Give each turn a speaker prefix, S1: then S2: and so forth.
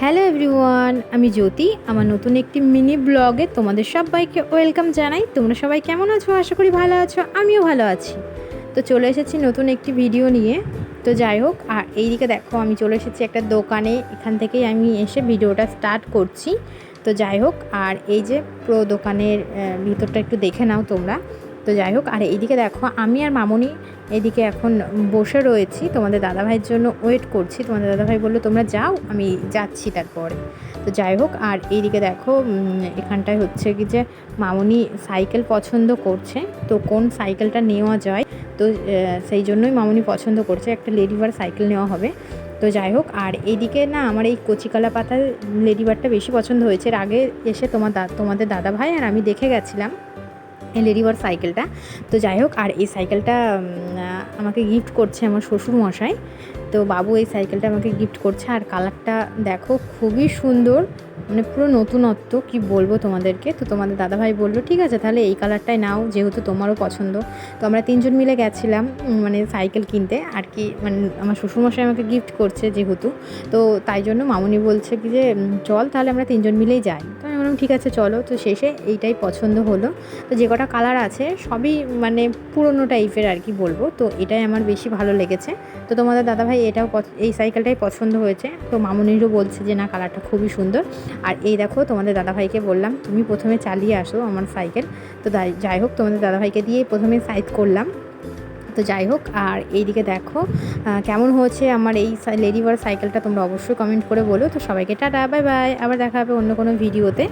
S1: Hello everyone, আমি জ্যোতি। আমার নতুন একটি মিনি ব্লগে তোমাদের সবাইকে ওয়েলকাম জানাই। তোমরা সবাই কেমন আছো? আশা করি ভালো আছো। আমিও ভালো আছি। তো চলে এসেছি নতুন একটি ভিডিও নিয়ে। তো যাই হোক, আর এইদিকে দেখো, আমি চলে এসেছি একটা দোকানে। এখান থেকেই আমি এসে ভিডিওটা স্টার্ট করছি। তো যাই হোক, আর এই যে পুরো দোকানের ভিতরটা একটু দেখে নাও তোমরা। তো যাই হোক, আর এইদিকে দেখো, আমি আর মামনি এদিকে এখন বসে রয়েছি। তোমাদের দাদাভাইয়ের জন্য ওয়েট করছি। তোমাদের দাদাভাই বলল, তোমরা যাও, আমি যাচ্ছি তারপরে। তো যাই হোক, আর এইদিকে দেখো এখানটায় হচ্ছে কি যে মামনি সাইকেল পছন্দ করছে। তো কোন সাইকেলটা নেওয়া যায়? তো সেই জন্যই মামনি পছন্দ করছে। একটা লেডিবার সাইকেল নেওয়া হবে। তো যাই হোক, আর এইদিকে না, আমার এই কচিকালা পাতার লেডিবারটা বেশি পছন্দ হয়েছে। এর আগে এসে তোমার তোমাদের দাদা ভাই আর আমি দেখে গেছিলাম। এই লেডিবার সাইকেলটা তো যাই হোক, আর এই সাইকেলটা আমাকে গিফট করছে আমার শ্বশুর মশাই তো বাবু এই সাইকেলটা আমাকে গিফট করছে। আর কালারটা দেখো, খুবই সুন্দর। মানে পুরো নতুনত্ব, কি বলব তোমাদেরকে? তো তোমাদের দাদাভাই বলল, ঠিক আছে, তাহলে এই কালারটাই নাও, যেহেতু তোমারও পছন্দ। তো আমরা তিনজন মিলে গেছিলাম মানে সাইকেল কিনতে। আর কি মানে আমার শ্বশুরমশাই আমাকে গিফট করছে যেহেতু। তো তাই জন্য মামুনি বলছে কি যে চল তাহলে আমরা তিনজন মিলেই যাই। বললাম, ঠিক আছে, চলো। তো শেষে এইটাই পছন্দ হলো। তো যে কটা কালার আছে, সবই মানে পুরনো টাইপের আর কি বলব। তো এটাই আমার বেশি ভালো লেগেছে। তো তোমাদের দাদাভাই এটাও এই সাইকেলটাই পছন্দ হয়েছে। তো মামুনিরও বলছে যে, না কালারটা খুবই সুন্দর। আর এই দেখো, তোমাদের দাদাভাইকে বললাম, তুমি প্রথমে চালিয়ে আসো আমার সাইকেল তো যাই হোক, তোমাদের দাদাভাইকে দিয়ে প্রথমে সাইড করলাম। তো যাই হোক, আর এইদিকে দেখো কেমন হয়েছে আমার এই লেডিভার সাইকেলটা তোমরা অবশ্যই কমেন্ট করে বলো। তো সবাইকে টাটা বাই বাই আবার দেখা হবে অন্য কোনো ভিডিওতে